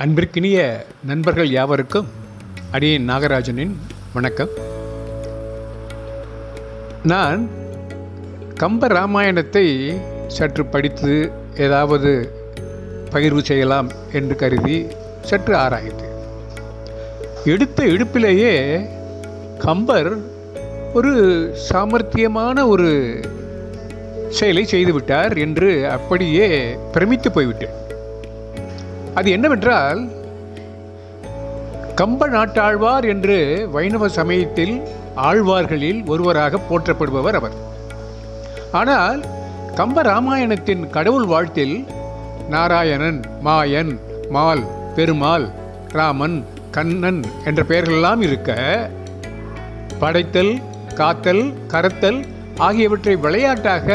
அன்பிற்கினிய நண்பர்கள் யாவருக்கும் அடியே நாகராஜனின் வணக்கம். நான் கம்ப ராமாயணத்தை சற்று படித்து ஏதாவது பகிர்வு செய்யலாம் என்று கருதி சற்று ஆராய்ந்து எடுத்த எடுப்பிலேயே கம்பர் ஒரு சாமர்த்தியமான ஒரு செயலை செய்துவிட்டார் என்று அப்படியே பிரமித்து போய்விட்டேன். அது என்னவென்றால் கம்ப நாட்டாழ்வார் என்று வைணவ சமயத்தில் ஆழ்வார்களில் ஒருவராக போற்றப்படுபவர் அவர். ஆனால் கம்ப ராமாயணத்தின் கடவுள் வாழ்த்தில் நாராயணன் மாயன் மால் பெருமாள் ராமன் கண்ணன் என்ற பெயர்களெல்லாம் இருக்க படைத்தல் காத்தல் கரத்தல் ஆகியவற்றை விளையாட்டாக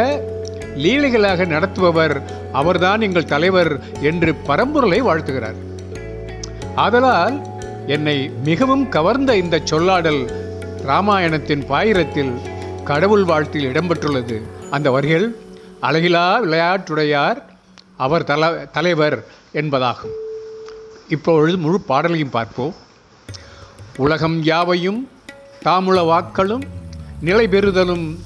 லீலைகளாக நடத்துபவர் அவர்தான் எங்கள் தலைவர் என்று பரம்பொருளை வாழ்த்துகிறார். ஆதலால் என்னை மிகவும் கவர்ந்த இந்த சொல்லாடல் ராமாயணத்தின் பாயிரத்தில் கடவுள் வாழ்த்தில் இடம்பெற்றுள்ளது. அந்த வரிகள் அழகிலா விளையாட்டுடையார் அவர் தல தலைவர் என்பதாகும். இப்பொழுது முழு பாடலையும் பார்ப்போம். உலகம் யாவையும் தாமுள வாக்களும் நிலை பெறுதலும்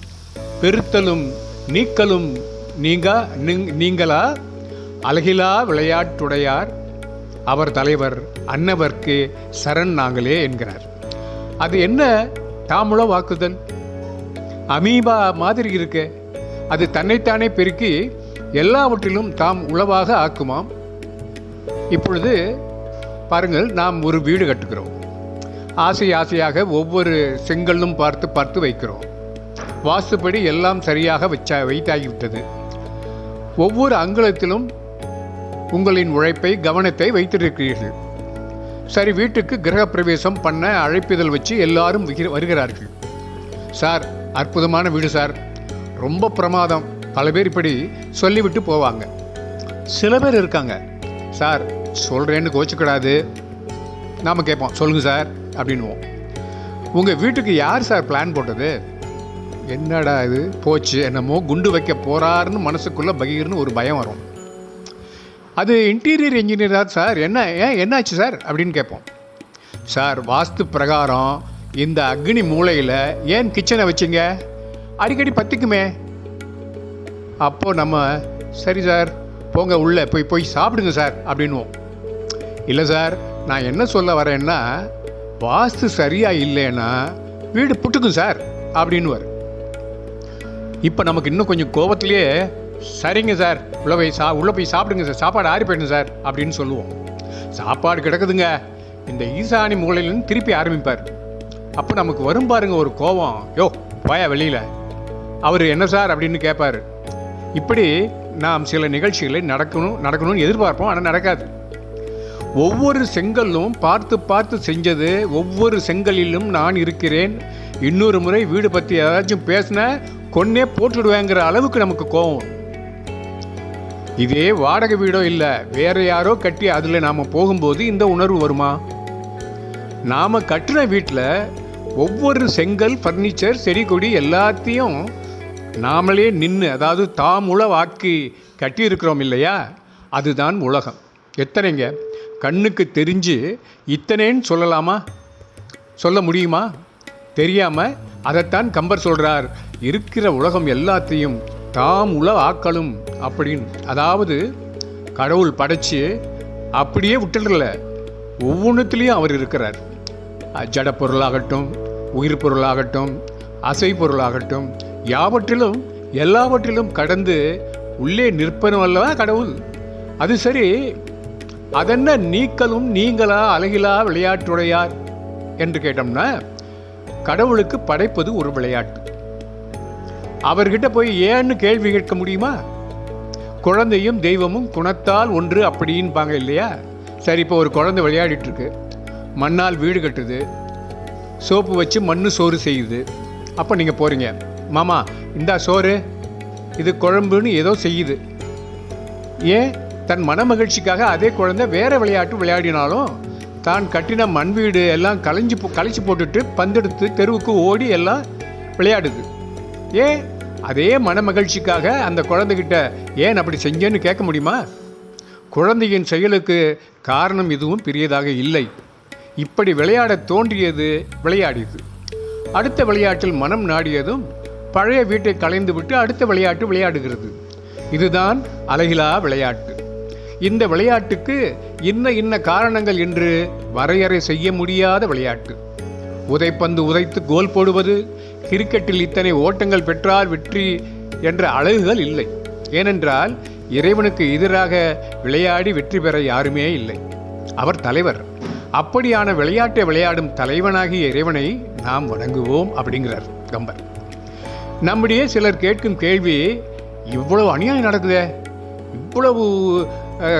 பெருத்தலும் நீக்கலும் நீங்க நீங்- நீங்களா அழகிலா விளையாட்டுடையார். அவர் தலைவர் அன்னவர்க்கு சரண் நாங்களே என்கிறார். அது என்ன தாமுள வாக்குதல்? அமீபா மாதிரி இருக்கு. அது தன்னைத்தானே பெருக்கி எல்லாவற்றிலும் தாம் உளவாக ஆக்குமாம். இப்பொழுது பாருங்கள் நாம் ஒரு வீடு கட்டுகிறோம். ஆசை ஆசையாக ஒவ்வொரு செங்கல்லும் பார்த்து பார்த்து வைக்கிறோம். வாஸ்துப்படி எல்லாம் சரியாக வச்சா வைத்தாகிவிட்டது. ஒவ்வொரு அங்குலத்திலும் உங்களின் உழைப்பை கவனத்தை வைத்திருக்கிறீர்கள். சரி வீட்டுக்கு கிரகப்பிரவேசம் பண்ண அழைப்பிதழ் வச்சு எல்லாரும் வருகிறார்கள். சார் அற்புதமான வீடு சார். ரொம்ப பிரமாதம். பல பேர் இப்படி சொல்லிவிட்டு போவாங்க. சில பேர் இருக்காங்க. சார் சொல்கிறேன்னு கோச்சிக்கூடாது. நாம் கேட்போம். சொல்லுங்கள் சார் அப்படின்னுவோம். உங்கள் வீட்டுக்கு யார் சார் பிளான் போட்டது? என்னடா இது? போச்சு. என்னமோ குண்டு வைக்க போகிறாருன்னு மனசுக்குள்ளே பகீர்னு ஒரு பயம் வரும். அது இன்டீரியர் இன்ஜினியர் தான் சார். என்ன ஏன் என்னாச்சு சார்? அப்படின்னு கேட்போம். சார் வாஸ்து பிரகாரம் இந்த அக்னி மூலையில் ஏன் கிச்சனை வச்சிங்க? அடிக்கடி பற்றிக்குமே அப்போது நம்ம சரி சார் போங்க உள்ளே போய் போய் சாப்பிடுங்க சார் அப்படின்வோம் இல்லை சார் நான் என்ன சொல்ல வரேன்னா வாஸ்து சரியாக இல்லைன்னா வீடு புட்டுக்கும் சார் அப்படின்னுவார். இப்போ நமக்கு இன்னும் கொஞ்சம் கோபத்திலேயே சரிங்க சார் உள்ளே போய் சா உள்ளே போய் சாப்பிடுங்க சார் சாப்பாடு ஆறி போயிடும் சார் அப்படின்னு சொல்லுவோம். சாப்பாடு கிடக்குதுங்க. இந்த ஈசானி மூலையிலேருந்து திருப்பி ஆரம்பிப்பார். அப்போ நமக்கு வரும் பாருங்க ஒரு கோபம். யோ போயா வெளியில். அவர் என்ன சார் அப்படின்னு கேட்பார். இப்படி நாம் சில நிகழ்ச்சிகளை நடக்கணும் நடக்கணும்னு எதிர்பார்ப்போம் ஆனால் நடக்காது. ஒவ்வொரு செங்கல்லும் பார்த்து பார்த்து செஞ்சது ஒவ்வொரு செங்கலிலும் நான் இருக்கிறேன். இன்னொரு முறை வீடு பற்றி ஏதாச்சும் பேசின கொன்னே போட்டுடுவேங்கிற அளவுக்கு நமக்கு கோவம் இதே வாடகை வீடோ இல்லை வேற யாரோ கட்டி அதில் நாம் போகும்போது இந்த உணர்வு வருமா? நாம் கட்டின வீட்டில் ஒவ்வொரு செங்கல் ஃபர்னிச்சர் செடி கொடி எல்லாத்தையும் நாமளே நின்று அதாவது தாம் வாக்கி கட்டியிருக்கிறோம் இல்லையா? அதுதான் உலகம். எத்தனைங்க? கண்ணுக்கு தெரிஞ்சு இத்தனைன்னு சொல்லலாமா? சொல்ல முடியுமா? தெரியாமல் அதைத்தான் கம்பர் சொல்கிறார் இருக்கிற உலகம் எல்லாத்தையும் தாம் உல ஆக்களும் அப்படின்னு. அதாவது கடவுள் படைச்சு அப்படியே விட்டுடல. ஒவ்வொன்றுத்துலேயும் அவர் இருக்கிறார். ஜட பொருளாகட்டும் உயிர் பொருளாகட்டும் அசை பொருளாகட்டும் யாவற்றிலும் எல்லாவற்றிலும் கடந்து உள்ளே நிற்பனும் அல்லவா கடவுள்? அது சரி அதென்ன நீக்கலும் நீங்களா அழகிலா விளையாட்டுடையார்? என்று கேட்டோம்னா கடவுளுக்கு படைப்பது ஒரு விளையாட்டு. அவர்கிட்ட போய் ஏன்னு கேள்வி கேட்க முடியுமா? குழந்தையும் தெய்வமும் குணத்தால் ஒன்று அப்படின்பாங்க இல்லையா? சரி இப்போ ஒரு குழந்தை விளையாடிட்டு இருக்கு மண்ணால் வீடு கட்டுது. சோப்பு வச்சு மண்ணு சோறு செய்யுது. அப்போ நீங்கள் போகிறீங்க மாமா இந்தா சோறு. இது குழம்புன்னு ஏதோ செய்யுது. ஏன்? தன் மன மகிழ்ச்சிக்காக அதே குழந்தை வேறு விளையாட்டு விளையாடினாலும் தான் கட்டின மண் வீடு எல்லாம் களைஞ்சி போ கழிச்சு போட்டுட்டு பந்தெடுத்து தெருவுக்கு ஓடி எல்லாம் விளையாடுது. ஏன்? அதே மன மகிழ்ச்சிக்காக அந்த குழந்தைகிட்ட ஏன் அப்படி செஞ்சேன்னு கேட்க முடியுமா? குழந்தையின் செயலுக்கு காரணம் எதுவும் பெரியதாக இல்லை. இப்படி விளையாட தோன்றியது விளையாடியது. அடுத்த விளையாட்டில் மனம் நாடியதும் பழைய வீட்டை கலைந்துவிட்டு அடுத்த விளையாட்டு விளையாடுகிறது. இதுதான் அழகிலா விளையாட்டு. இந்த விளையாட்டுக்கு இன்ன இன்ன காரணங்கள் என்று வரையறை செய்ய முடியாத விளையாட்டு. உதைப்பந்து உதைத்து கோல் போடுவது. கிரிக்கெட்டில் இத்தனை ஓட்டங்கள் பெற்றால் வெற்றி என்ற அழகுகள் இல்லை. ஏனென்றால் இறைவனுக்கு எதிராக விளையாடி வெற்றி பெற யாருமே இல்லை. அவர் தலைவர். அப்படியான விளையாட்டை விளையாடும் தலைவனாகிய இறைவனை நாம் வணங்குவோம் அப்படிங்கிறார் கம்பர். நம்முடைய சிலர் கேட்கும் கேள்வி இவ்வளவு அநியாயம் நடக்குதே? இவ்வளவு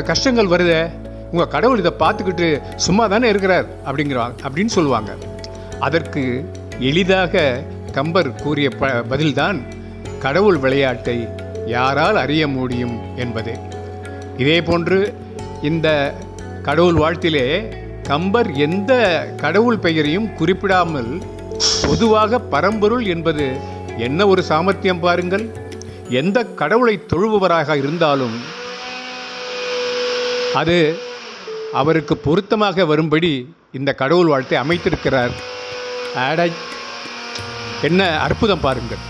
கஷ்டங்கள் வருதே? உங்கள் கடவுள் இதை பார்த்துக்கிட்டு சும்மா தானே இருக்கிறார்? அப்படிங்கிறாங்க அப்படின்னு சொல்லுவாங்க. அதற்கு எளிதாக கம்பர் கூறிய ப பதில்தான் கடவுள் விளையாட்டை யாரால் அறிய முடியும் என்பதே. இதே போன்று இந்த கடவுள் வாழ்த்திலே கம்பர் எந்த கடவுள் பெயரையும் குறிப்பிடாமல் பொதுவாக பரம்பொருள் என்பது என்ன ஒரு சாமர்த்தியம் பாருங்கள். எந்த கடவுளை தொழுபவராக இருந்தாலும் அது அவருக்கு பொருத்தமாக வரும்படி இந்த கடவுள் வாழ்த்தை அமைத்திருக்கிறார். அட என்ன அற்புதம் பாருங்கள்.